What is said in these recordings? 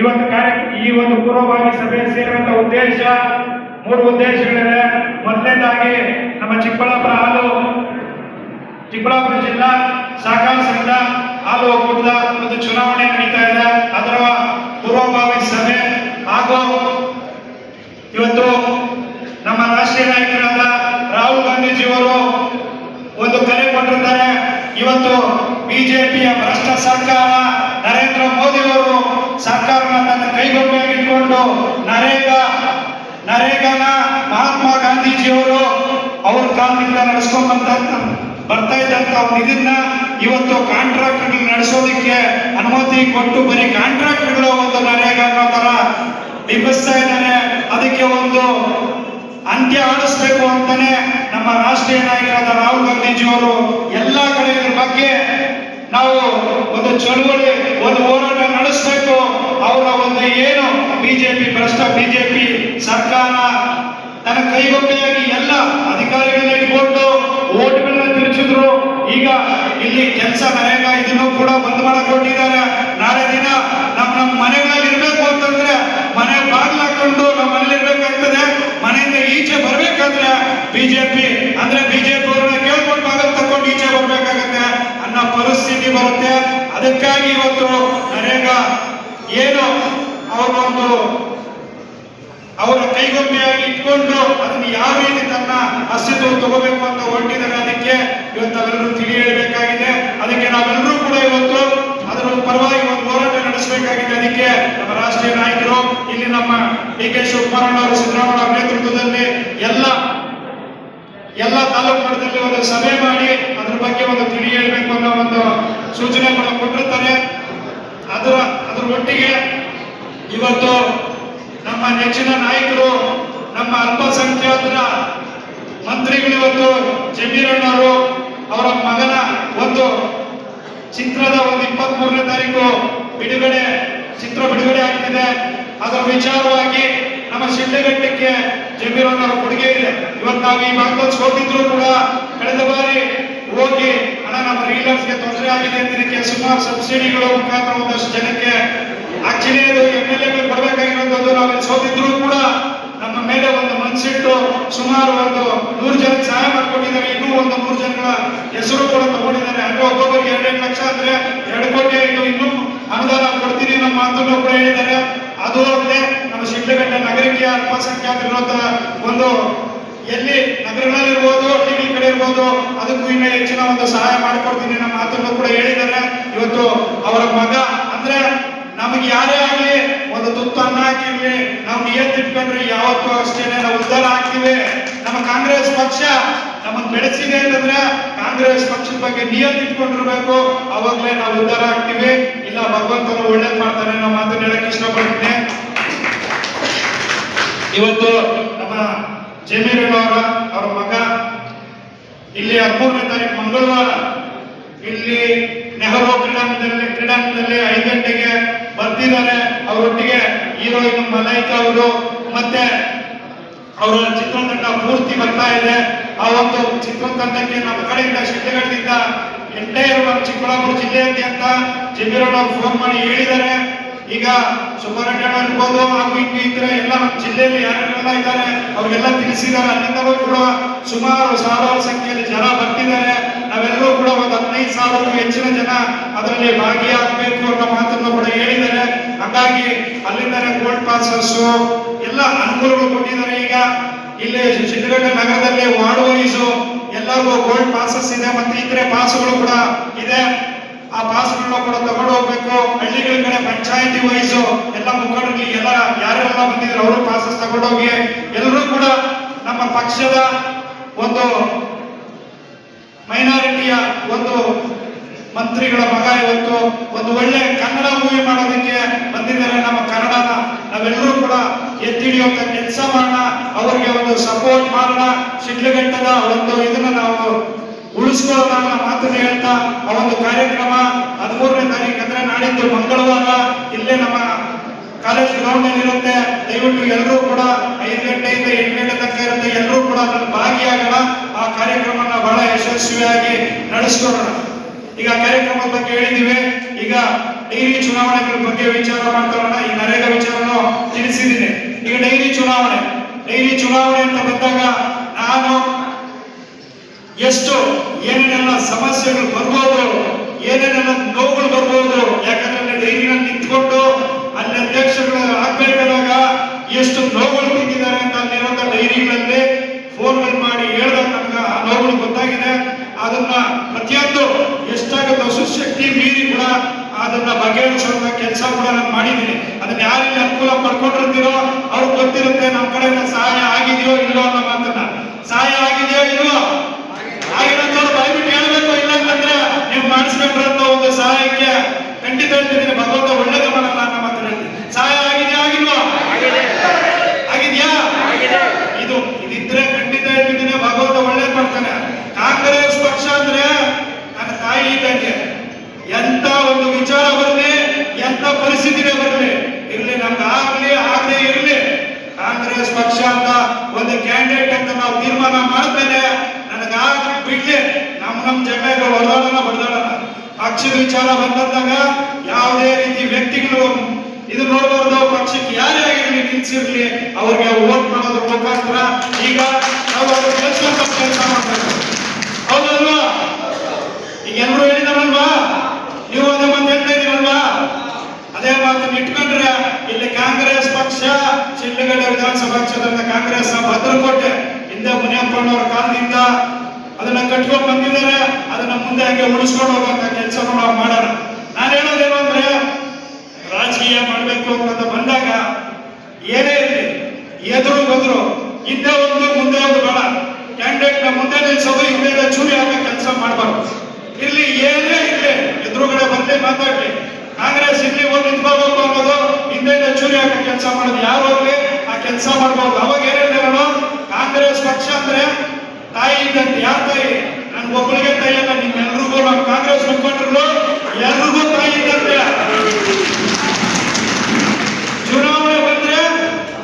ಇವತ್ತು ಕಾರ್ಯ ಈ ಒಂದು ಪೂರ್ವಭಾವಿ ಸಭೆ ಸೇರುವಂತ ಉದ್ದೇಶ, ಮೂರು ಉದ್ದೇಶಗಳಿವೆ ಮೊದಲನೇದಾಗಿ ನಮ್ಮ ಚಿಕ್ಕಬಳ್ಳಾಪುರ ಹಾಲು, ಚಿಕ್ಕಬಳ್ಳಾಪುರ ಜಿಲ್ಲಾ ಸಹಕಾರ ಸಂಘ ಹಾಲು ಒಕ್ಕೂಟದ ಒಂದು ಚುನಾವಣೆ ನಡೀತಾ ಇದೆ. ಅದರ ಪೂರ್ವಭಾವಿ ಸಭೆ ಹಾಗೂ ಇವತ್ತು ನಮ್ಮ ರಾಷ್ಟ್ರೀಯ ನಾಯಕರಾದ ರಾಹುಲ್ ಗಾಂಧೀಜಿಯವರು ಒಂದು ಕರೆ ಕೊಟ್ಟಿರ್ತಾರೆ. ಇವತ್ತು ಬಿಜೆಪಿಯ ಭ್ರಷ್ಟ ಸರ್ಕಾರ ನರೇಂದ್ರ ಮೋದಿ ಅವರು ಸರ್ಕಾರನ ತನ್ನ ಕೈಗೊಂಬೆಯಾಗಿ ಇಟ್ಕೊಂಡು ನರೇಗಾ ನರೇಗಾನ ಮಹಾತ್ಮ ಗಾಂಧೀಜಿಯವರು ಅವ್ರ ಬಂದಂತ ಬರ್ತಾ ಇದ್ದಂತ ಒಂದು ಇದನ್ನ ಇವತ್ತು ಕಾಂಟ್ರಾಕ್ಟ್ ನಡೆಸೋದಿಕ್ಕೆ ಅನುಮತಿ ಕೊಟ್ಟು ಬರೀ ಕಾಂಟ್ರಾಕ್ಟ್ಗಳು ಒಂದು ನರೇಗ ಅನ್ನೋ ತರ ಬಿಂಬಿಸ್ತಾ ಇದ್ದಾರೆ. ಅದಕ್ಕೆ ಒಂದು ಅಂತ್ಯ ಆಡಿಸ್ಬೇಕು ಅಂತಾನೆ ನಮ್ಮ ರಾಷ್ಟ್ರೀಯ ನಾಯಕರಾದ ರಾಹುಲ್ ಗಾಂಧೀಜಿಯವರು ಎಲ್ಲ ಕಡೆ ಇದ್ರ ಬಗ್ಗೆ ನಾವು ಒಂದು ಚಳುವಳಿ, ಒಂದು ಹೋರಾಟ ನಡೆಸಬೇಕು. ಅವರ ಒಂದು ಏನು ಬಿಜೆಪಿ, ಭ್ರಷ್ಟ ಬಿಜೆಪಿ ಸರ್ಕಾರ ತನ್ನ ಕೈಗೊಂಬೆಯಾಗಿ ಎಲ್ಲ ತಿರುಚಿದ್ರು ಈಗ ಇಲ್ಲಿ ಕೆಲಸ ನರೇಗಾ ಇದನ್ನು ಕೂಡ ಬಂದ್ ಮಾಡಕ್ ಕೊಟ್ಟಿದ್ದಾರೆ ನಾಳೆ ದಿನ ನಮ್ ನಮ್ಮ ಮನೆಗಳಲ್ಲಿ ಇರ್ಬೇಕು ಅಂತಂದ್ರೆ ಮನೆ ಬಾಗಿಲು ಹಾಕೊಂಡು ನಮ್ಮ ಮನೇಲಿ ಇರ್ಬೇಕಾಗ್ತದೆ. ಮನೆಯಿಂದ ಈಚೆ ಬರ್ಬೇಕಾದ್ರೆ ಬಿಜೆಪಿ, ಅಂದ್ರೆ ಬಿಜೆಪಿ ಅವ್ರನ್ನ ಕೇಳ್ಕೊಂಡು ಬಾಗಿಲು ತಕೊಂಡು ಈಚೆ ಬರ್ಬೇಕಾಗತ್ತೆ ಅನ್ನೋ ಪರಿಸ್ಥಿತಿ ಬರುತ್ತೆ. ಅದಕ್ಕಾಗಿ ಇವತ್ತು ನರೇಗಾ, ಏನು ಅವ್ರೊಂದು ಅವರ ಕೈಗೊಂಬೆಯಾಗಿ ಇಟ್ಕೊಂಡು ಅದನ್ನು ಯಾವ ರೀತಿ ತನ್ನ ಅಸ್ತಿತ್ವ ತಗೋಬೇಕು ಅಂತ ಹೊರಟಿದ್ದಾರೆ ಅದಕ್ಕೆ ಇವತ್ತು ಅವರನ್ನು ತಿಳಿ ಹೇಳಬೇಕಾಗಿದೆ ಅದಕ್ಕೆ ನಾವೆಲ್ಲರೂ ಕೂಡ ಇವತ್ತು ಅದರ ಪರವಾಗಿ ಒಂದು ಹೋರಾಟ ನಡೆಸಬೇಕಾಗಿದೆ. ಅದಕ್ಕೆ ನಮ್ಮ ರಾಷ್ಟ್ರೀಯ ನಾಯಕರು, ಇಲ್ಲಿ ನಮ್ಮ ಡಿ ಕೆ ಶಿವಕುಮಾರ್ ಅವರು, ಸಿದ್ದರಾಮಯ್ಯ ಅವರ ನೇತೃತ್ವದಲ್ಲಿ ಎಲ್ಲ ಎಲ್ಲ ತಾಲೂಕು ಮಟ್ಟದಲ್ಲಿ ಒಂದು ಸಭೆ ಮಾಡಿ ಅದ್ರ ಬಗ್ಗೆ ಒಂದು ತಿಳಿ ಹೇಳಬೇಕು ಅನ್ನೋ ಒಂದು ಸೂಚನೆಗಳನ್ನು ಕೊಟ್ಟಿರ್ತಾರೆ. ಅದರ, ಅದ್ರ ಒಟ್ಟಿಗೆ ಇವತ್ತು ನಮ್ಮ ನೆಚ್ಚಿನ ನಾಯಕರು, ನಮ್ಮ ಅಲ್ಪಸಂಖ್ಯಾತರ ಮಂತ್ರಿಗಳು ಇವತ್ತು ಜಮೀರಣ್ಣವರು ಅವರ ಮಗನ ಒಂದು ಚಿತ್ರದ ಒಂದು ಇಪ್ಪತ್ತ್ ಮೂರನೇ ತಾರೀಕು ಬಿಡುಗಡೆ, ಚಿತ್ರ ಬಿಡುಗಡೆ ಆಗ್ತಿದೆ. ಅದರ ವಿಚಾರವಾಗಿ ನಮ್ಮ ಶಿಡ್ಲಘಟ್ಟಕ್ಕೆ ಜಮೀರಣ್ಣವರ ಕೊಡುಗೆ ಇದೆ. ಇವತ್ತು ನಾವು ಈ ಭಾಗದಲ್ಲಿ ಹೋಗಿದ್ರು ಕೂಡ ಕಳೆದ ಬಾರಿ ಹೋಗಿ ಹಣ ನಮ್ಮ ರೀಲರ್ಸ್ಗೆ ತೊಂದರೆ ಆಗಿದೆ ಅಂತ ಸುಮಾರು ಸಬ್ಸಿಡಿಗಳು ಮುಖಾಂತರ ಒಂದಷ್ಟು ಜನಕ್ಕೆ ಆಕ್ಚುಲಿ ಎಂ ಎಲ್ ಎಗಳು ಕೊಡಬೇಕಾಗಿರೋದು ನಾವೇನು ಸೋತಿದ್ರು ಕೂಡ ನಮ್ಮ ಮೇಲೆ ಒಂದು ಮನಸ್ಸಿಟ್ಟು ಸುಮಾರು ಒಂದು ನೂರು ಜನ ಸಹಾಯ ಮಾಡ್ಕೊಂಡಿದ್ದಾರೆ ಇನ್ನೂ ಒಂದು ಮೂರು ಜನಗಳ ಹೆಸರು ಕೂಡ ತಗೊಂಡಿದ್ದಾರೆ. ಅಂದ್ರೆ ಒಬ್ಬೊಬ್ಬರಿಗೆ ಎರಡೆರಡು ಲಕ್ಷ ಅಂದ್ರೆ ಎರಡು ಕೋಟಿ ಆಯ್ತು. ಇನ್ನೂ ಅನುದಾನ ಕೊಡ್ತೀನಿ ನಮ್ಮ ಮಾತನ್ನು ಕೂಡ ಹೇಳಿದ್ದಾರೆ. ಅದು ಅಲ್ಲದೆ ನಮ್ಮ ಶಿಡ್ಲಘಟ್ಟ ನಗರಕ್ಕೆ ಅಲ್ಪಸಂಖ್ಯಾತರಿರುವಂತ ಒಂದು ಎಲ್ಲಿ ನಗರಗಳಲ್ಲಿರ್ಬೋದು ಹಳ್ಳಿಗಳ ಕಡೆ ಇರ್ಬೋದು ಅದಕ್ಕೂ ಇನ್ನೂ ಹೆಚ್ಚಿನ ಒಂದು ಸಹಾಯ ಮಾಡ್ಕೊಡ್ತೀನಿ ನಮ್ಮ ಮಾತನ್ನು ಕೂಡ ಹೇಳಿದ್ದಾರೆ. ಇವತ್ತು ಅವರ ಮಗ ಅಂದ್ರೆ ನಮಗೆ ಯಾರೇ ಆಗ್ಲಿ, ಒಂದು ತುತ್ತು ಅನ್ನ ಹಾಕಿರ್ಲಿ, ನಾವು ನಿಯತ್ತಿಟ್ಕೊಂಡ್ರೆ ಯಾವತ್ತೂ ಅಷ್ಟೇನೆ ನಾವು ಉದ್ದಾರ ಆಗ್ತೀವಿ. ನಮ್ಮ ಕಾಂಗ್ರೆಸ್ ಪಕ್ಷ ನಮ್ಮನ್ನು ಬೆಳೆಸಿದೆ ಅಂತಂದ್ರೆ ಕಾಂಗ್ರೆಸ್ ಪಕ್ಷದ ಬಗ್ಗೆ ನಿಯತ್ತಿಟ್ಕೊಂಡಿರ್ಬೇಕು ಅವಾಗಲೇ ನಾವು ಉದ್ದಾರ ಆಗ್ತೀವಿ. ಇಲ್ಲ, ಭಗವಂತನ ಒಳ್ಳೇದ್ ಮಾಡ್ತಾನೆ ನಾವು ಮಾತನ್ನ ಹೇಳಕ್ ಇಷ್ಟಪಡ್ತೀನಿ. ಇವತ್ತು ನಮ್ಮ ಜಮೀರಣ್ಣವರ, ಅವರ ಮಗ, ಇಲ್ಲಿ ಹದಿಮೂರನೇ ತಾರೀಕು ಮಂಗಳವಾರ. ಇಲ್ಲಿ ನೆಹರು ಕ್ರೀಡಾಂಗಣದಲ್ಲಿ ಕ್ರೀಡಾಂಗಣದಲ್ಲಿ ಐದು ಗಂಟೆಗೆ ಬರ್ತಿದ್ದಾರೆ ಅವರೊಟ್ಟಿಗೆ ಹೀರೋಯಿನ್ ಮಲೈಕಾ ಅವರು ಮತ್ತೆ ಅವರ ಚಿತ್ರತಂಡ ಪೂರ್ತಿ ಬರ್ತಾ ಇದೆ. ಆ ಒಂದು ಚಿತ್ರತಂಡಕ್ಕೆ ನಮ್ಮ ಕಡೆಯಿಂದ ಶಿಕ್ಷೆಗಳಿಂದ ಎಂಟೈರ್ ನಮ್ಮ ಚಿಕ್ಕಬಳ್ಳಾಪುರ ಜಿಲ್ಲೆಯಲ್ಲಿ ಅಂತ ಚಿಂತರಣ್ಣ ಫೋನ್ ಮಾಡಿ ಹೇಳಿದ್ದಾರೆ. ಈಗ ಸುಬ್ಬರಣ್ಣ ಇರ್ಬೋದು, ಹಾಗೂ ಹಿಂಗೆ ಇದ್ರೆ ಎಲ್ಲ ನಮ್ಮ ಜಿಲ್ಲೆಯಲ್ಲಿ ಯಾರೆಲ್ಲ ಇದ್ದಾರೆ, ಅವ್ರಿಗೆಲ್ಲ ತಿಳಿಸಿದ್ದಾರೆ. ಹೋಗಿ ಕೂಡ ಸುಮಾರು ಸಾವಿರಾರು ಸಂಖ್ಯೆಯಲ್ಲಿ ಜನ ಬರ್ತಿದ್ದಾರೆ. ನಾವೆಲ್ಲರೂ ಕೂಡ ಒಂದು ಹದಿನೈದು ಸಾವಿರಕ್ಕೂ ಹೆಚ್ಚಿನ ಜನ ಅದರಲ್ಲಿ ಭಾಗಿಯಾಗಬೇಕು ಅಂತ ಮಾತನ್ನು ಕೂಡ ಹೇಳಿದ್ದಾರೆ. ಹಾಗಾಗಿ ಅಲ್ಲಿಂದಲೇ ಗೋಲ್ಡ್ ಪಾಸಸ್ ಎಲ್ಲ ಅನುಕೂಲಗಳು ಕೊಟ್ಟಿದ್ದಾರೆ. ಈಗ ಇಲ್ಲಿ ಶಿಡ್ಲಘಟ್ಟ ನಗರದಲ್ಲಿ ವಾರ್ಡ್ ವೈಸ್ ಎಲ್ಲರಿಗೂ ಗೋಲ್ಡ್ ಪಾಸಸ್ ಇದೆ ಮತ್ತೆ ಇತರೆ ಪಾಸ್ಗಳು ಕೂಡ ಇದೆ. ಆ ಪಾಸ್ಗಳನ್ನ ಕೂಡ ತಗೊಂಡು ಹೋಗ್ಬೇಕು. ಹಳ್ಳಿಗಳ ಕಡೆ ಪಂಚಾಯತಿ ವೈಸ್ ಎಲ್ಲ ಮುಖಂಡರಿಗೆ ಎಲ್ಲ ಯಾರೆಲ್ಲ ಬಂದಿದ್ರು, ಅವರು ಪಾಸಸ್ ತಗೊಂಡೋಗಿ ಎಲ್ಲರೂ ಕೂಡ ನಮ್ಮ ಪಕ್ಷದ ಒಂದು ಮೈನಾರಿಟಿಯ ಒಂದು ಮಂತ್ರಿಗಳ ಮಗ ಇವತ್ತು ಒಂದು ಒಳ್ಳೆ ಕನ್ನಡ ಮೂವಿ ಮಾಡೋದಕ್ಕೆ ಬಂದಿದ್ದಾರೆ. ನಮ್ಮ ಕನ್ನಡನ ನಾವೆಲ್ಲರೂ ಕೂಡ ಎತ್ತಿ ಹಿಡಿಯುವಂತ ಕೆಲಸ ಮಾಡೋಣ, ಅವರಿಗೆ ಒಂದು ಸಪೋರ್ಟ್ ಮಾಡೋಣ. ಶಿಡ್ಲಘಟ್ಟದ ಒಂದು ಇದನ್ನ ನಾವು ಉಳಿಸ್ಕೊಳ್ಳೋಣ ಅನ್ನೋ ಮಾತನ್ನ ಹೇಳ್ತಾ ಆ ಒಂದು ಕಾರ್ಯಕ್ರಮ ಹದಿಮೂರನೇ ತಾರೀಕು ಅಂದ್ರೆ ನಾಡಿದ್ದು ಮಂಗಳವಾರ ಇಲ್ಲೇ ನಮ್ಮ ಕಾಲೇಜ್ ಗ್ರೌಂಡ್ ಅಲ್ಲಿ ಇರುತ್ತೆ. ದಯವಿಟ್ಟು ಎಲ್ಲರೂ ಕೂಡ ಐದು ಗಂಟೆಯಿಂದ ಎಂಟು ಗಂಟೆ ತನಕ ಇರುತ್ತೆ. ಎಲ್ಲರೂ ಕೂಡ ಅದನ್ನು ಭಾಗಿಯಾಗೋಣ. ಆ ಕಾರ್ಯಕ್ರಮನ ಯಶಸ್ವಿಯಾಗಿ ಈಗ ಕಾರ್ಯಕ್ರಮದ ಬಗ್ಗೆ ಹೇಳಿದ್ದೀವಿ. ಈಗ ಡೈರಿ ಚುನಾವಣೆಗಳ ಬಗ್ಗೆ ವಿಚಾರ ಮಾಡ್ಕೊಳ್ಳೋಣ. ಈ ನರೇಗಾ ವಿಚಾರನ ತಿಳಿಸಿದ್ದೀನಿ. ಈಗ ಡೈರಿ ಚುನಾವಣೆ. ಡೈರಿ ಚುನಾವಣೆ ಅಂತ ಬಂದಾಗ ನಾನು ಎಷ್ಟು ಏನೇನೆಲ್ಲ ಸಮಸ್ಯೆಗಳು ಬರ್ಬೋದು, ಏನೇನೆಲ್ಲ ನೋವುಗಳು ಬರ್ಬೋದು, ಯಾಕಂದ್ರೆ ಡೈರಿನ ನಿಂತ್ಕೊಂಡು ಅಲ್ಲಿ ಅಧ್ಯಕ್ಷಗಳು ಆಗ್ಬೇಕಾದಾಗ ಎಷ್ಟು ನೋವುಗಳು ಬಿದ್ದಿದ್ದಾರೆ ಅಂತ ಅಲ್ಲಿರುವಂತ ಡೈರಿಗಳಲ್ಲಿ ಫೋನ್ಗಳು ಮಾಡಿ ಹೇಳ್ದಾಗ ನಮ್ಗೆ ಆ ನೋವುಗಳು ಗೊತ್ತಾಗಿದೆ. ಅದನ್ನ ಪ್ರತಿಯೊಂದು ಎಷ್ಟಾಗುತ್ತೋ ಸುಶಕ್ತಿ ಮೀರಿ ಕೂಡ ಅದನ್ನ ಬಗೆಹರಿಸುವಂತ ಕೆಲಸ ಕೂಡ ನಾನು ಮಾಡಿದ್ದೀನಿ. ಅದನ್ನ ಯಾರಿಗೆ ಅನುಕೂಲ ಪಡ್ಕೊಂಡಿರ್ತೀರೋ ಅವ್ರಿಗೆ ಗೊತ್ತಿರುತ್ತೆ ನಮ್ಮ ಕಡೆಯಿಂದ ಸಹಾಯ ಆಗಿದೆಯೋ ಇಲ್ಲೋ ಅನ್ನೋ ಮಾತನ್ನ. ಸಹಾಯ ಆಗಿದೆಯೋ ಇಲ್ವೋ ಆಗಿರೋಂಥವ್ರು ದಯವಿಟ್ಟು ಹೇಳ್ಬೇಕು ಇಲ್ಲ ಅಂತಂದ್ರೆ ನೀವು ಮಾಡಿಸ್ಕೊಂಡ್ರಂತ ಒಂದು ಸಹಾಯಕ್ಕೆ ಖಂಡಿತ ಹೇಳ್ತಿದ್ದೀನಿ ಭಗವಂತ ಒಳ್ಳೇದು ಮಾಡಲ್ಲ ಅನ್ನೋ ಮಾತನ್ನ ಹೇಳ್ತೀನಿ ಸಹಾಯ ಆಗಿದೆಯಾ ಆಗಿಲ್ವಾ ಆಗಿದ್ಯಾ ಇದು ಇದಿದ್ರೆ ಖಂಡಿತ ಹೇಳ್ತಿದ್ದೀನಿ ಭಗವಂತ ಒಳ್ಳೇದು ಮಾಡ್ತಾನೆ ಕಾಂಗ್ರೆಸ್ ಪಕ್ಷ ಅಂದ್ರೆ ನನ್ನ ತಾಯಿ ಇದ್ದಂಗೆ ಎಂತ ಒಂದು ವಿಚಾರ ಬರಲಿ ಎಂತ ಪರಿಸ್ಥಿತಿನೇ ಬರಲಿ ಇರ್ಲಿ ನಮ್ಗೆ ಆಗ್ಲಿ ಆಗದೆ ಇರ್ಲಿ ಕಾಂಗ್ರೆಸ್ ಪಕ್ಷ ಅಂತ ಒಂದು ಕ್ಯಾಂಡಿಡೇಟ್ ಅಂತ ನಾವು ತೀರ್ಮಾನ ಮಾಡ್ತೇನೆ ನನಗಾಗ ಬಿಡ್ಲಿ ನಮ್ ಜಗಳ ಹೊರದಾಡೋಣ ಪಕ್ಷದ ವಿಚಾರ ಬಂದಾಗ ಯಾವುದೇ ರೀತಿ ವ್ಯಕ್ತಿಗಳು ಇದು ನೋಡಬಾರ್ದು ಪಕ್ಷಕ್ಕೆ ಯಾರೇ ಆಗಿರಲಿ ನಿಲ್ಸಿರ್ಲಿ, ಅವ್ರಿಗೆ ವೋಟ್ ಮಾಡೋದ್ರ ಮುಖಾಂತರ ಈಗ ನಾವು ಅವ್ರ ಕೆಲಸ ಕೆಲಸ ಮಾಡ್ಬೇಕು ಹೌದಲ್ವಾ? ಈಗ ಎಲ್ಲರೂ ಹೇಳಿದಾರಲ್ವಾ? ನೀವು ಅದೇ ಮಾತು ಹೇಳ್ತಾ ಇದೀರಲ್ವಾ? ಅದೇ ಮಾತನ್ನ ಇಟ್ಕೊಂಡ್ರೆ ಇಲ್ಲಿ ಕಾಂಗ್ರೆಸ್ ಪಕ್ಷ ಚಿಲ್ಲಗಡೆ ವಿಧಾನಸಭಾ ಕ್ಷೇತ್ರದ ಕಾಂಗ್ರೆಸ್ ಭದ್ರಕೋಟೆ, ಹಿಂದೆ ಮುನಿಯಪ್ಪನವರ ಕಾಲದಿಂದ ಅದನ್ನ ಕಟ್ಕೊಂಡು ಬಂದಿದ್ದಾರೆ, ಅದನ್ನ ಮುಂದೆ ಹಾಗೆ ಉಳಿಸ್ಕೊಂಡು ಹೋಗುವಂತ ಕೆಲಸ ಮಾಡೋಣ ನಾನು ಹೇಳೋದೇನು ಅಂದ್ರೆ, ರಾಜಕೀಯ ಮಾಡಬೇಕು ಅಂತ ಬಂದಾಗ ಏನೇ ಇರಲಿ, ಎದುರು ಬದ್ರು ಹಿಂದೆ ಒಂದು, ಮುಂದೆ ಒಂದು ಬೇಡ ಕ್ಯಾಂಡಿಡೇಟ್ನ ಮುಂದೆ ನಿಲ್ಸೋದು ಹಿಂದೆ ಚೂರಿ ಹಾಕೋ ಕೆಲಸ ಮಾಡಬಾರ್ದು. ಇಲ್ಲಿ ಏನೇ ಇರಲಿ, ಎದುರುಗಡೆ ಬಂದೆ ಮಾತಾಡ್ಲಿ. ಕಾಂಗ್ರೆಸ್ ಇಲ್ಲಿ ಒಂದು ನಿಂತ್ಕೋಬೇಕು ಅನ್ನೋದು, ಹಿಂದೆ ಚೂರಿ ಹಾಕೋ ಕೆಲಸ ಮಾಡೋದು ಯಾರು ಹೋಗ್ಲಿ ಆ ಕೆಲಸ ಮಾಡ್ಬೋದು. ಅವಾಗ ಏನೇನು ಕಾಂಗ್ರೆಸ್ ಪಕ್ಷ ಅಂದ್ರೆ ತಾಯಿ ಇದ್ದಂತೆ ಯಾರ ತಾಯಿ ನನ್ ಒಬ್ಬಳಿಗೆ ತಾಯಿ ಅಲ್ಲ ನಿಮ್ಮೆಲ್ರಿಗೂ ನಮ್ಮ ಕಾಂಗ್ರೆಸ್ ಮುಖಂಡರು ಎಲ್ರಿಗೂ ತಾಯಿ ಇದ್ದಂತೆ ಚುನಾವಣೆ ಬಂದ್ರೆ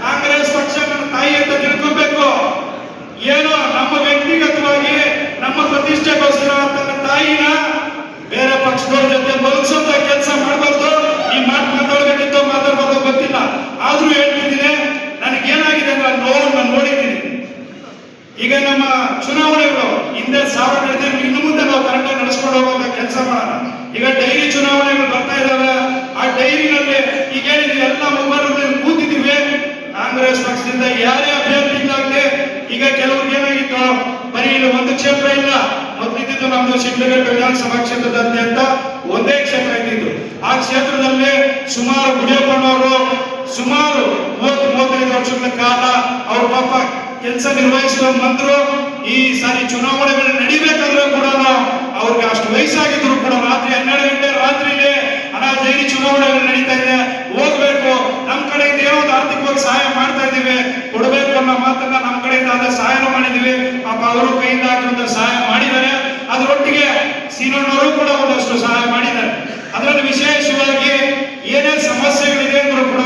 ಕಾಂಗ್ರೆಸ್ ಪಕ್ಷ ನನ್ನ ತಾಯಿ ಅಂತ ತಿಳ್ಕೊಬೇಕು ಏನೋ ನಮ್ಮ ವ್ಯಕ್ತಿಗತವಾಗಿ ನಮ್ಮ ಪ್ರತಿಷ್ಠೆಗೋಸ್ಕರ ತನ್ನ ತಾಯಿನ ಬೇರೆ ಪಕ್ಷದವ್ರ ಜೊತೆ ಬದುಕಿಸೋಂತ ಕೆಲಸ ಮಾಡಬಾರ್ದು ಈ ಮಾತು ಮಾತಾಡಬೇಕಿತ್ತು ಮಾತಾಡ್ಬಾರ್ದು ಗೊತ್ತಿಲ್ಲ ಆದ್ರೂ ಹೇಳ್ತಿದ್ದೀನಿ ನನಗೇನಾಗಿದೆ ಅಂದ್ರೆ ಆ ನೋವು ನಾನು ನೋಡಿದ್ದೀನಿ ಈಗ ನಮ್ಮ ಚುನಾವಣೆಗಳು ಹಿಂದೆ ಸಾವಿರ ಇನ್ನೂ ಇನ್ನು ಮುಂದೆ ನಾವು ಕರೆಕ್ಟಾಗಿ ನಡೆಸ್ಕೊಂಡು ಹೋಗುವಂತ ಕೆಲಸ ಮಾಡೋಣ. ಈಗ ಡೈರಿ ಚುನಾವಣೆಗಳು ಬರ್ತಾ ಇದಾವೆ ಆ ಡೈರಿನಲ್ಲಿ ಈಗ ಹೇಳಿದ್ವಿ ಎಲ್ಲ ಮೊಬೈಲ್ ಕೂತಿದ್ದೀವಿ. ಕಾಂಗ್ರೆಸ್ ಪಕ್ಷದಿಂದ ಯಾರೇ ಅಭ್ಯರ್ಥಿಗಳಾಗಲಿ ಈಗ ಕೆಲವ್ರಿಗೆ ಏನಾಗಿತ್ತು? ಬರೀ ಇಲ್ಲಿ ಒಂದು ಕ್ಷೇತ್ರ ಇಲ್ಲ. ಮೊದಲಿದ್ದು ನಮ್ದು ಶಿಡ್ಲಘಟ್ಟ ವಿಧಾನಸಭಾ ಕ್ಷೇತ್ರದಾದ್ಯಂತ ಒಂದೇ ಕ್ಷೇತ್ರ ಇದ್ದಿದ್ದು. ಆ ಕ್ಷೇತ್ರದಲ್ಲಿ ಸುಮಾರು ಗುಡಿಯಪ್ಪನವರು ಸುಮಾರು ಮೂವತ್ತು ಮೂವತ್ತೈದು ವರ್ಷಗಳ ಕಾಲ ಅವ್ರ ಪಾಪ ಕೆಲಸ ನಿರ್ವಹಿಸುವ ಬಂದ್ರು ಈ ಸಾರಿ ಚುನಾವಣೆಗಳು ನಡಿಬೇಕಾದ್ರೆ ಕೂಡ ಅವ್ರಿಗೆ ಅಷ್ಟು ವಯಸ್ಸಾಗಿದ್ರು ಕೂಡ ರಾತ್ರಿ ಹನ್ನೆರಡು ಗಂಟೆ ರಾತ್ರಿಲಿ ಅನಾಥ ಡೈರಿ ಚುನಾವಣೆಗಳು ನಡೀತಾ ಇದೆ. ಹೋಗ್ಬೇಕು ನಮ್ ಕಡೆಯಿಂದ ಏನೋ ಒಂದು ಆರ್ಥಿಕವಾಗಿ ಸಹಾಯ ಮಾಡ್ತಾ ಇದೀವಿ ಕೊಡ್ಬೇಕು ಅನ್ನೋ ಮಾತನ್ನ ನಮ್ ಕಡೆಯಿಂದ ಆದ ಸಹಾಯ ಮಾಡಿದೀವಿ ಪಾಪ ಅವರು ಕೈಯಿಂದ ಹಾಕಿರುವಂತ ಸಹಾಯ ಮಾಡಿದ್ದಾರೆ ಅದರೊಟ್ಟಿಗೆ ಸೀನಣ್ಣವರು ಕೂಡ ಒಂದಷ್ಟು ಸಹಾಯ ಮಾಡಿದ್ದಾರೆ ಅದರಲ್ಲಿ ವಿಶೇಷವಾಗಿ ಏನೇ ಸಮಸ್ಯೆಗಳಿದೆ ಅಂದ್ರೂ ಕೂಡ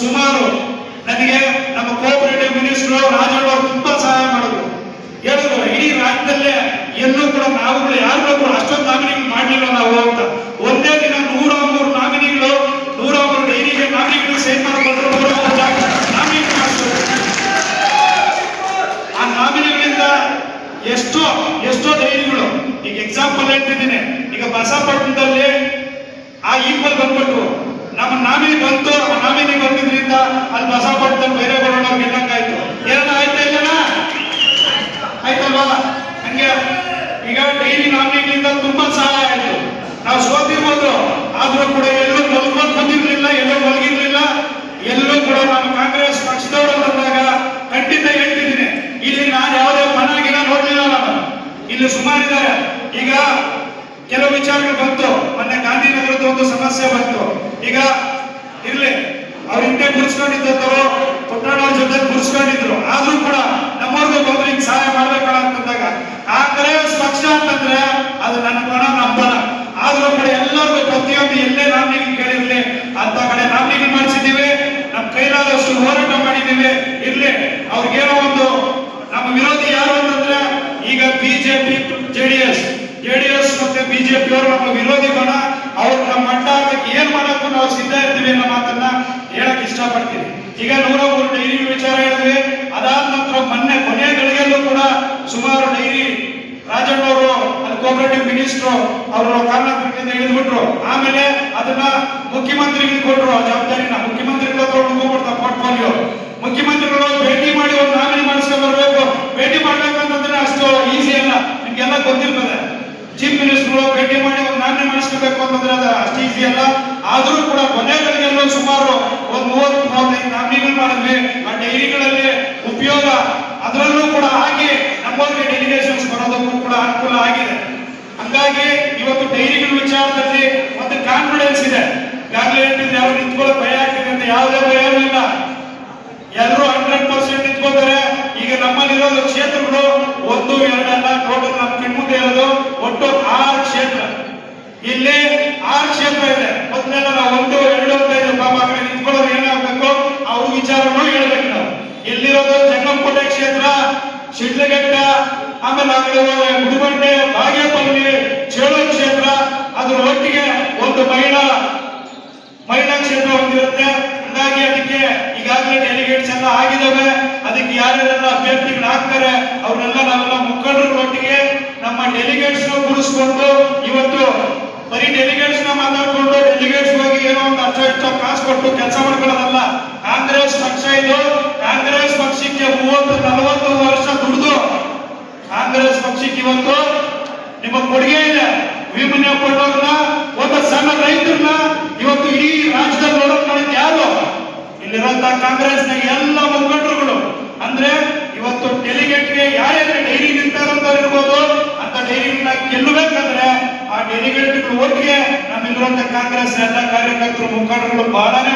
ಸುಮಾರು ನನಗೆ ನಮ್ಮ ಕೋಆಪರೇಟಿವ್ ಮಿನಿಸ್ಟರ್ ರಾಜಣ್ಣ ಅವರು ತುಂಬಾ ಸಹಾಯ ಮಾಡಿದ್ರು ಹೇಳಿದ್ರು ಇಡೀ ರಾಜ್ಯದಲ್ಲೇ ಕೂಡ ನಾವುಗಳು ಯಾರಿಗೂ ಅಷ್ಟೊಂದು ನಾಮಿನಿಗಳು ಮಾಡಲಿಲ್ಲ ನಾವು ಅಂತ? ಒಂದೇ ದಿನ ನೂರ ಮೂರು ನಾಮಿನಿಗಳು ನೂರ ಮೂರು ಡೈರಿಗೆ ನಾಮಿನಿಗಳು ಸೈನ್ ಮಾಡಿದ್ರು ನೂರ ಮೂರು ಆ ನಾಮಿನಿಗಳಿಂದ ಎಷ್ಟೋ ಎಷ್ಟೋ ಡೈರಿಗಳು, ಈಗ ಎಕ್ಸಾಂಪಲ್ ಹೇಳ್ತಿದ್ದೀನಿ. ಈಗ ಬಸಪಟ್ಟಣದಲ್ಲಿ ಆ ಈಕ್ವಲ್ ಬಂದ್ಬಿಟ್ಟು ನಮ್ಮ ನಾಮಿನಿ ಬಂತು ನಾಮಿನಿ ಬಂದಿದ್ರಿಂದ ಅಲ್ಲಿ ಬಸಪಟ್ಟಣದಲ್ಲಿ ಬೇರೆ ಬರೋಣ ಗೆಲ್ಲಂಗಾಯ್ತು ಏನ ಆಯ್ತಾ ಇಲ್ಲನ ಆಯ್ತಲ್ವಾ ಹಂಗೆ ಈಗ ಡೈರಿ ನಾಮಿನಿಗಳಿಂದ ತುಂಬಾ ಸಹಾಯ ಆಯ್ತು ನಾವು ಸೋತಿರ್ಬೋದು ಆದ್ರೂ ಕೂಡ ಎಲ್ಲೂ ಮಲ್ಕೊಂಡ್ ಬಂದಿರ್ಲಿಲ್ಲ ಎಲ್ಲೂ ಮಲಗಿರ್ಲಿಲ್ಲ. ಎಲ್ಲೂ ಕೂಡ ನಾನು ಕಾಂಗ್ರೆಸ್ ಪಕ್ಷದವರು ಬಂದಾಗ ಖಂಡಿತ ಹೇಳ್ತಿದ್ದೀನಿ. ಇಲ್ಲಿ ನಾನು ಯಾವುದೇ ಮನಾಗಿನ ಗಿನ ನೋಡ್ಲಿಲ್ಲ ನಾನು. ಇಲ್ಲಿ ಸುಮಾರಿದ್ದಾರೆ. ಈಗ ಕೆಲವು ವಿಚಾರಗಳು ಬಂತು. ಮೊನ್ನೆ ಗಾಂಧಿನಗರದ ಒಂದು ಸಮಸ್ಯೆ ಬಂತು. ಈಗ ಇರ್ಲಿ, ಅವ್ರ ಹಿಂದೆ ಗುರುಸ್ಕೊಂಡಿದ್ದವರು ಪುಟ್ಟಣ್ಣವ್ರ ಜೊತೆ ಗುರುಸ್ಕೊಂಡಿದ್ರು. ಆದ್ರೂ ಕೂಡ ನಮ್ಮವ್ರಿಗೂ ಒಬ್ಬರಿಗೆ ಸಹಾಯ ಮಾಡ್ಬೇಕಲ್ಲ ಅಂತಂದಾಗ, ಕಾಂಗ್ರೆಸ್ ಪಕ್ಷ ಅಂತಂದ್ರೆ ಅದು ನನ್ನ ಪಣ ನಮ್ಮ ಪಣ ಆದ್ರೂ ಕಡೆ ಎಲ್ಲರಿಗೂ ಪ್ರತಿಯೊಂದು ಎಲ್ಲೇ ನಾಮಿನಿ ಕೇಳಿರ್ಲಿ, ಅಂತ ಕಡೆ ನಾಮಿನಿ ಮಾಡಿಸಿದ್ದೀವಿ. ನಮ್ಮ ಕೈಲಾದಷ್ಟು ಹೋರಾಟ ಮಾಡಿದ್ದೀವಿ. ಇರ್ಲಿ ಅವ್ರಿಗೇನೋ ಒಂದು, ನಮ್ಮ ವಿರೋಧಿ ಯಾರು ಅಂತಂದ್ರೆ ಈಗ ಬಿಜೆಪಿ ಜೆಡಿಎಸ್ ಜೆಡಿಎಸ್ ಮತ್ತೆ ಬಿಜೆಪಿ ಅವರು ನಮ್ಮ ವಿರೋಧಿ ಬಣ. ಅವ್ರು ನಮ್ಮ ಮಂಡ ಹಾಕಕ್ಕೆ ಏನ್ ಮಾಡಕ್ಕೂ ನಾವು ಸಿದ್ಧ ಇರ್ತೀವಿ ಅನ್ನೋ ಮಾತನ್ನ ಹೇಳಕ್ ಇಷ್ಟಪಡ್ತೀವಿ ಈಗ ನೂರ ಮೂರು ಡೈರಿ ವಿಚಾರ ಹೇಳಿದ್ವಿ. ಅದಾದ ನಂತರ ಮೊನ್ನೆ ಕೊನೆಯ ಗಳಿಗೆಯಲ್ಲೂ ಕೂಡ ಸುಮಾರು ಡೈರಿ ರಾಜಣ್ಣವರು ಅಲ್ಲಿ ಕೋಆಪರೇಟಿವ್ ಮಿನಿಸ್ಟ್ರು ಅವರು ಕರ್ನಾಟಕದಿಂದ ಇಳಿದ್ಬಿಟ್ರು ಆಮೇಲೆ ಅದನ್ನ ಮುಖ್ಯಮಂತ್ರಿಗಳಿಗೆ ಕೊಟ್ರು ಜವಾಬ್ದಾರಿನ ಮುಖ್ಯಮಂತ್ರಿಗಳ ಹತ್ರ ಪೋರ್ಟ್ಫೋಲಿಯೋ ಮುಖ್ಯಮಂತ್ರಿಗಳು ಭೇಟಿ ಮಾಡಿ ಒಂದು ನಾಮಿನಿ ಮಾಡಿಸ್ಕೊಂಡು ಬರಬೇಕು. ಭೇಟಿ ಮಾಡ್ಬೇಕಂತಂದ್ರೆ ಅಷ್ಟು ಈಸಿ ಅಲ್ಲ. ನಿಮ್ಗೆಲ್ಲ ಗೊತ್ತಿರ್ತದೆ. ಚೀಫ್ ಮಿನಿಸ್ಟರ್ಗಳು ಭೇಟಿ ಮಾಡಿ ಒಂದು ನಾಮಿನಿ ಮಾಡಿಸ್ಕೋಬೇಕು ಅಂತಂದ್ರೆ ಅದು ಅಷ್ಟು ಈಸಿ ಅಲ್ಲ. ಆದ್ರೂ ಕೂಡ ಕೊನೆಗಳಿಗೆಲ್ಲೂ ಸುಮಾರು ಒಂದು ಮೂವತ್ತು, ಮೂವತ್ತೈದು ನಾಮಿನಿಗಳು ಮಾಡಿದ್ವಿ. ಆ ಡೈರಿಗಳಲ್ಲಿ ಉಪಯೋಗ ಅದರಲ್ಲೂ ಕೂಡ ಆಗಿ ನಮ್ಮವರಿಗೆ ಡೆಲಿಗೇಷನ್ಸ್ ಬರೋದಕ್ಕೂ ಕೂಡ ಅನುಕೂಲ ಆಗಿದೆ. ಹಂಗಾಗಿ ಇವತ್ತು ಡೈರಿಗಳ ವಿಚಾರದಲ್ಲಿ ಒಂದು ಕಾನ್ಫಿಡೆನ್ಸ್ ಇದೆ. ಈಗಾಗಲೇ ಹೇಳ್ತಿದ್ರೆ ಯಾರು ನಿಂತ್ಕೊಳ್ಳೋ ಭಯ ಆಗ್ತಿದೆ ಅಂತ ಯಾವುದೇ ಭಯ ಇಲ್ಲ. ಎಲ್ಲರೂ ಹಂಡ್ರೆಡ್ ಪರ್ಸೆಂಟ್ ನಿಂತ್ಕೋತಾರೆ ಈಗ ನಮ್ಮಲ್ಲಿರೋ ಕ್ಷೇತ್ರಗಳು ಒಂದು ಎರಡಲ್ಲ ಟೋಟಲ್ ನಮ್ಮ ಕಿಮ್ಮುಂದೆ ಇರೋದು ಒಟ್ಟು ಆರು ಕ್ಷೇತ್ರ. ಇಲ್ಲಿ ಆರು ಕ್ಷೇತ್ರ ಇದೆ. ಮೊದಲೆಲ್ಲ ನಾವು ಒಂದು, ಎರಡು ಅಂತ ಇದೆ ಪಾಪ ಆ ಕಡೆ ಏನಾಗಬೇಕು? ಅವ್ರ ವಿಚಾರನೂ ಹೇಳ್ಬೇಕು ನಾವು. ಇಲ್ಲಿರೋದು ಜಂಗಮಕೋಟೆ ಕ್ಷೇತ್ರ, ಶಿಡ್ಲಘಟ್ಟ ಆಮೇಲೆ ಆ ಕಡೆ ಬಾಗೇಪಲ್ಲಿ ಚೇಳು ಕ್ಷೇತ್ರ. ಅದ್ರ ಒಟ್ಟಿಗೆ ಒಂದು ಮಹಿಳಾ ಮಹಿಳಾ ಕ್ಷೇತ್ರ ಹೊಂದಿರುತ್ತೆ. ಹಾಗಾಗಿ ಅದಕ್ಕೆ ಈಗಾಗಲೇ ಡೆಲಿಗೇಟ್ಸ್ ಎಲ್ಲ ಆಗಿದ್ದಾವೆ ಅದಕ್ಕೆ ಯಾರ್ಯಾರೆಲ್ಲ ಅಭ್ಯರ್ಥಿಗಳು ಆಗ್ತಾರೆ, ಅವ್ರನ್ನೆಲ್ಲ ನಾವೆಲ್ಲ ಮುಖಂಡರೊಟ್ಟಿಗೆ ನಮ್ಮ ಡೆಲಿಗೇಟ್ಸ್ ಕೂಡಿಸ್ಕೊಂಡು ಇವತ್ತು ಬರೀ ಡೆಲಿಗೇಟ್ಸ್ನ ಮಾತಾಡ್ಕೊಂಡು ಡೆಲಿಗೇಟ್ಸ್ ಹೋಗಿ ಏನೋ ಒಂದು ಅರ್ಥ ಇಷ್ಟ ಕಾಸು ಕೊಟ್ಟು ಕೆಲಸ ಮಾಡ್ಕೊಳ್ಳೋದಲ್ಲ. ಕಾಂಗ್ರೆಸ್ ಪಕ್ಷ ಇದು. ಕಾಂಗ್ರೆಸ್ ಪಕ್ಷಕ್ಕೆ ಮೂವತ್ತು, ನಲವತ್ತು ವರ್ಷ ದುಡಿದು ಕಾಂಗ್ರೆಸ್ ಪಕ್ಷಕ್ಕೆ ಇವತ್ತು ನಿಮ್ಮ ಕೊಡುಗೆ ಇದೆ. ವಿಮನ್ಯ ಕೊಡೋರ್ನ ಒಬ್ಬ ಸಣ್ಣ ರೈತರನ್ನ ಇವತ್ತು ಇಡೀ ರಾಜ್ಯದಲ್ಲಿ ನೋಡೋಕ್ ಮಾಡಿದ್ ಯಾರು? ಇಲ್ಲಿರುವಂತ ಕಾಂಗ್ರೆಸ್ನ ಎಲ್ಲ ಮುಖಂಡರುಗಳು. ಅಂದ್ರೆ ಇವತ್ತು ಡೆಲಿಗೇಟ್ಗೆ ಯಾರ್ಯಾರು ಡೈರಿ ನಿಂತಾರಂತವ್ರು ಇರ್ಬೋದು ಅಂತ ಡೈರಿಗಳನ್ನ ಗೆಲ್ಲಬೇಕಂದ್ರೆ ಆ ಡೆಲಿಗೇಟ್ಗಳು ಒಟ್ಟಿಗೆ ನಮ್ಮಿರುವಂತ ಕಾಂಗ್ರೆಸ್ ಎಲ್ಲ ಕಾರ್ಯಕರ್ತರು, ಮುಖಂಡರುಗಳು ಬಹಳನೇ